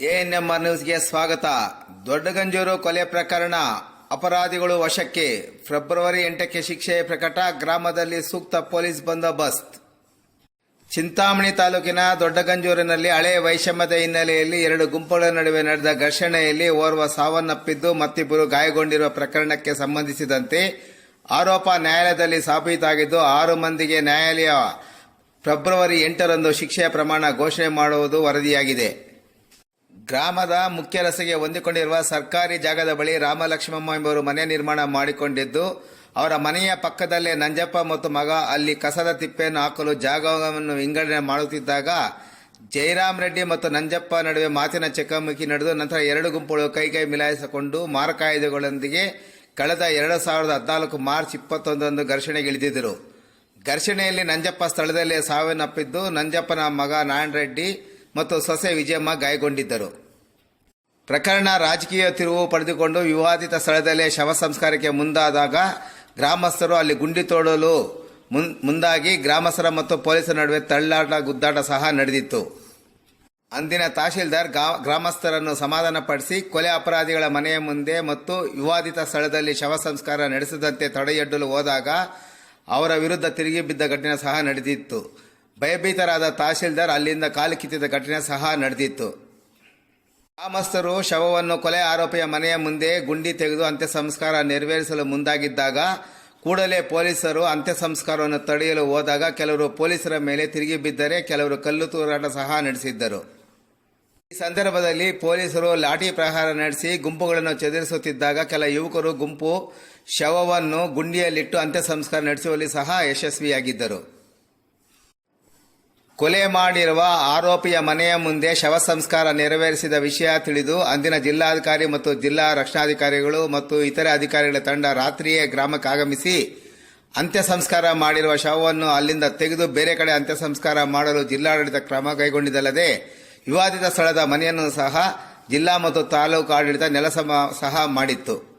ANMR ನ್ಯೂಸ್ಗೆ ಸ್ವಾಗತ. ದೊಡ್ಡಗಂಜೂರು ಕೊಲೆ ಪ್ರಕರಣ ಅಪರಾಧಿಗಳು ವಶಕ್ಕೆ. ಫೆಬ್ರವರಿ ಎಂಟಕ್ಕೆ ಶಿಕ್ಷೆ ಪ್ರಕಟ, ಗ್ರಾಮದಲ್ಲಿ ಸೂಕ್ತ ಪೊಲೀಸ್ ಬಂದೋಬಸ್ತ್. ಚಿಂತಾಮಣಿ ತಾಲೂಕಿನ ದೊಡ್ಡಗಂಜೂರಿನಲ್ಲಿ ಹಳೆ ವೈಷಮ್ಯದ ಹಿನ್ನೆಲೆಯಲ್ಲಿ ಎರಡು ಗುಂಪುಗಳ ನಡುವೆ ನಡೆದ ಘರ್ಷಣೆಯಲ್ಲಿ ಓರ್ವ ಸಾವನ್ನಪ್ಪಿದ್ದು ಮತ್ತಿಬ್ಬರು ಗಾಯಗೊಂಡಿರುವ ಪ್ರಕರಣಕ್ಕೆ ಸಂಬಂಧಿಸಿದಂತೆ ಆರೋಪ ನ್ಯಾಯಾಲಯದಲ್ಲಿ ಸಾಬೀತಾಗಿದ್ದು ಆರು ಮಂದಿಗೆ ನ್ಯಾಯಾಲಯ ಫೆಬ್ರವರಿ ಎಂಟರಂದು ಶಿಕ್ಷೆಯ ಪ್ರಮಾಣ ಘೋಷಣೆ ಮಾಡುವುದು ವರದಿಯಾಗಿದೆ. ಗ್ರಾಮದ ಮುಖ್ಯ ರಸ್ತೆಗೆ ಹೊಂದಿಕೊಂಡಿರುವ ಸರ್ಕಾರಿ ಜಾಗದ ಬಳಿ ರಾಮಲಕ್ಷ್ಮಮ್ಮ ಎಂಬವರು ಮನೆ ನಿರ್ಮಾಣ ಮಾಡಿಕೊಂಡಿದ್ದು, ಅವರ ಮನೆಯ ಪಕ್ಕದಲ್ಲೇ ನಂಜಪ್ಪ ಮತ್ತು ಮಗ ಅಲ್ಲಿ ಕಸದ ತಿಪ್ಪೆಯನ್ನು ಹಾಕಲು ಜಾಗವನ್ನು ವಿಂಗಡಣೆ ಮಾಡುತ್ತಿದ್ದಾಗ ಜಯರಾಮ್ ರೆಡ್ಡಿ ಮತ್ತು ನಂಜಪ್ಪ ನಡುವೆ ಮಾತಿನ ಚಕಮಕಿ ನಡೆದು ನಂತರ ಎರಡು ಗುಂಪುಗಳು ಕೈಕೈ ಮಿಲಾಯಿಸಿಕೊಂಡು ಮಾರಕಾಯುಧಗಳೊಂದಿಗೆ ಕಳೆದ ಎರಡು ಸಾವಿರದ ಹದಿನಾಲ್ಕು ಮಾರ್ಚ್ ಇಪ್ಪತ್ತೊಂದರಂದು ಘರ್ಷಣೆಗಿಳಿದಿದ್ದರು ಘರ್ಷಣೆಯಲ್ಲಿ ನಂಜಪ್ಪ ಸ್ಥಳದಲ್ಲೇ ಸಾವನ್ನಪ್ಪಿದ್ದು, ನಂಜಪ್ಪನ ಮಗ ನಾರಾಯಣ ರೆಡ್ಡಿ ಮತ್ತು ಸೊಸೆ ವಿಜಯಮ್ಮ ಗಾಯಗೊಂಡಿದ್ದರು. ಪ್ರಕರಣ ರಾಜಕೀಯ ತಿರುವು ಪಡೆದುಕೊಂಡು ವಿವಾದಿತ ಸ್ಥಳದಲ್ಲೇ ಶವ ಸಂಸ್ಕಾರಕ್ಕೆ ಮುಂದಾದಾಗ ಗ್ರಾಮಸ್ಥರು ಅಲ್ಲಿ ಗುಂಡಿ ತೋಡಲು ಮುಂದಾಗಿ ಗ್ರಾಮಸ್ಥರ ಮತ್ತು ಪೊಲೀಸರ ನಡುವೆ ತಳ್ಳಾಟ ಗುದ್ದಾಟ ಸಹ ನಡೆದಿತ್ತು. ಅಂದಿನ ತಹಶೀಲ್ದಾರ್ ಗ್ರಾಮಸ್ಥರನ್ನು ಸಮಾಧಾನಪಡಿಸಿ ಕೊಲೆ ಅಪರಾಧಿಗಳ ಮನೆಯ ಮುಂದೆ ಮತ್ತು ವಿವಾದಿತ ಸ್ಥಳದಲ್ಲಿ ಶವ ಸಂಸ್ಕಾರ ನಡೆಸದಂತೆ ತಡೆಯೊಡ್ಡಲು ಹೋದಾಗ ಅವರ ವಿರುದ್ಧ ತಿರುಗಿ ಬಿದ್ದ ಘಟನೆ ಸಹ ನಡೆದಿತ್ತು. ಭಯಭೀತರಾದ ತಹಶೀಲ್ದಾರ್ ಅಲ್ಲಿಂದ ಕಾಲು ಕಿತ್ತಿದ ಘಟನೆ ಸಹ ನಡೆದಿತ್ತು. ಗ್ರಾಮಸ್ಥರು ಶವವನ್ನು ಕೊಲೆ ಆರೋಪಿಯ ಮನೆಯ ಮುಂದೆ ಗುಂಡಿ ತೆಗೆದು ಅಂತ್ಯ ಸಂಸ್ಕಾರ ನೆರವೇರಿಸಲು ಮುಂದಾಗಿದ್ದಾಗ ಕೂಡಲೇ ಪೊಲೀಸರು ಅಂತ್ಯ ಸಂಸ್ಕಾರವನ್ನು ತಡೆಯಲು ಹೋದಾಗ ಕೆಲವರು ಪೊಲೀಸರ ಮೇಲೆ ತಿರುಗಿ ಬಿದ್ದರೆ ಕೆಲವರು ಕಲ್ಲು ತೂರಾಟ ಸಹ ನಡೆಸಿದ್ದರು. ಈ ಸಂದರ್ಭದಲ್ಲಿ ಪೊಲೀಸರು ಲಾಠಿ ಪ್ರಹಾರ ನಡೆಸಿ ಗುಂಪುಗಳನ್ನು ಚದುರಿಸುತ್ತಿದ್ದಾಗ ಕೆಲ ಯುವಕರು ಗುಂಪು ಶವವನ್ನು ಗುಂಡಿಯಲ್ಲಿಟ್ಟು ಅಂತ್ಯ ಸಂಸ್ಕಾರ ನಡೆಸುವಲ್ಲಿ ಸಹ ಯಶಸ್ವಿಯಾಗಿದ್ದರು. ಕೊಲೆ ಮಾಡಿರುವ ಆರೋಪಿಯ ಮನೆಯ ಮುಂದೆ ಶವ ಸಂಸ್ಕಾರ ನೆರವೇರಿಸಿದ ವಿಷಯ ತಿಳಿದು ಅಂದಿನ ಜಿಲ್ಲಾಧಿಕಾರಿ ಮತ್ತು ಜಿಲ್ಲಾ ರಕ್ಷಣಾಧಿಕಾರಿಗಳು ಮತ್ತು ಇತರೆ ಅಧಿಕಾರಿಗಳ ತಂಡ ರಾತ್ರಿಯೇ ಗ್ರಾಮಕ್ಕೆ ಆಗಮಿಸಿ ಅಂತ್ಯ ಸಂಸ್ಕಾರ ಮಾಡಿರುವ ಶವವನ್ನು ಅಲ್ಲಿಂದ ತೆಗೆದು ಬೇರೆ ಕಡೆ ಅಂತ್ಯ ಸಂಸ್ಕಾರ ಮಾಡಲು ಜಿಲ್ಲಾಡಳಿತ ಕ್ರಮ ಕೈಗೊಂಡಿದ್ದಲ್ಲದೆ, ವಿವಾದಿತ ಸ್ಥಳದ ಮನೆಯನ್ನು ಸಹ ಜಿಲ್ಲಾ ಮತ್ತು ತಾಲೂಕು ಆಡಳಿತ ನೆಲಸಮ ಸಹ ಮಾಡಿತ್ತು.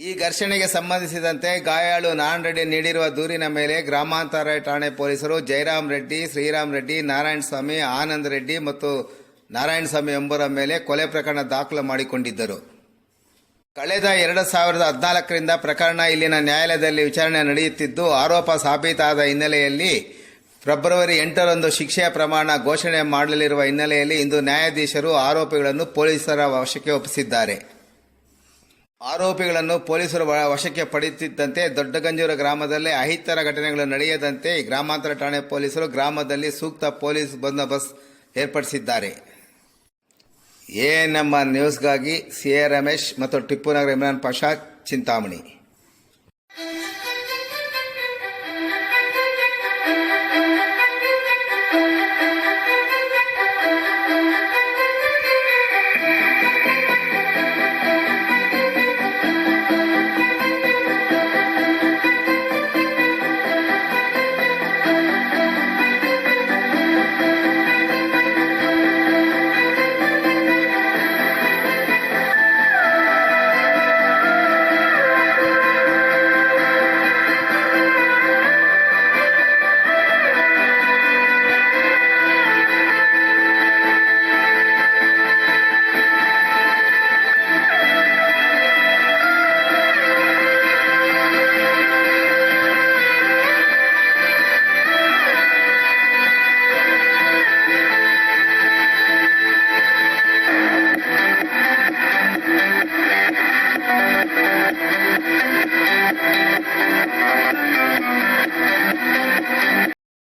ಈ ಘರ್ಷಣೆಗೆ ಸಂಬಂಧಿಸಿದಂತೆ ಗಾಯಾಳು ನಾರಾಯಣ ರೆಡ್ಡಿ ನೀಡಿರುವ ದೂರಿನ ಮೇಲೆ ಗ್ರಾಮಾಂತರ ಠಾಣೆ ಪೊಲೀಸರು ಜಯರಾಮ್ ರೆಡ್ಡಿ, ಶ್ರೀರಾಮ್ ರೆಡ್ಡಿ, ನಾರಾಯಣ ಸ್ವಾಮಿ, ಆನಂದ್ ರೆಡ್ಡಿ ಮತ್ತು ನಾರಾಯಣ ಸ್ವಾಮಿ ಎಂಬುವರ ಮೇಲೆ ಕೊಲೆ ಪ್ರಕರಣ ದಾಖಲು ಮಾಡಿಕೊಂಡಿದ್ದರು. ಕಳೆದ ಎರಡು ಸಾವಿರದ ಹದಿನಾಲ್ಕರಿಂದ ಪ್ರಕರಣ ಇಲ್ಲಿನ ನ್ಯಾಯಾಲಯದಲ್ಲಿ ವಿಚಾರಣೆ ನಡೆಯುತ್ತಿದ್ದು, ಆರೋಪ ಸಾಬೀತಾದ ಹಿನ್ನೆಲೆಯಲ್ಲಿ ಫೆಬ್ರವರಿ ಎಂಟರಂದು ಶಿಕ್ಷೆಯ ಪ್ರಮಾಣ ಘೋಷಣೆ ಮಾಡಲಿರುವ ಹಿನ್ನೆಲೆಯಲ್ಲಿ ಇಂದು ನ್ಯಾಯಾಧೀಶರು ಆರೋಪಿಗಳನ್ನು ಪೊಲೀಸರ ವಶಕ್ಕೆ ಒಪ್ಪಿಸಿದ್ದಾರೆ. ಆರೋಪಿಗಳನ್ನು ಪೊಲೀಸರು ವಶಕ್ಕೆ ಪಡೆಯುತ್ತಿದ್ದಂತೆ ದೊಡ್ಡಗಂಜೂರ ಗ್ರಾಮದಲ್ಲಿ ಅಹಿತರ ಘಟನೆಗಳು ನಡೆಯದಂತೆ ಗ್ರಾಮಾಂತರ ಠಾಣೆ ಪೊಲೀಸರು ಗ್ರಾಮದಲ್ಲಿ ಸೂಕ್ತ ಪೊಲೀಸ್ ಬಂದೋಬಸ್ತ್ ಏರ್ಪಡಿಸಿದ್ದಾರೆ. ಎಎನ್ಎಂಆರ್ ನ್ಯೂಸ್ಗಾಗಿ ಸಿಎ ರಮೇಶ್ ಮತ್ತು ಟಿಪ್ಪು ನಗರ ಇಮ್ರಾನ್ ಪಾಷಾ ಚಿಂತಾಮಣಿ.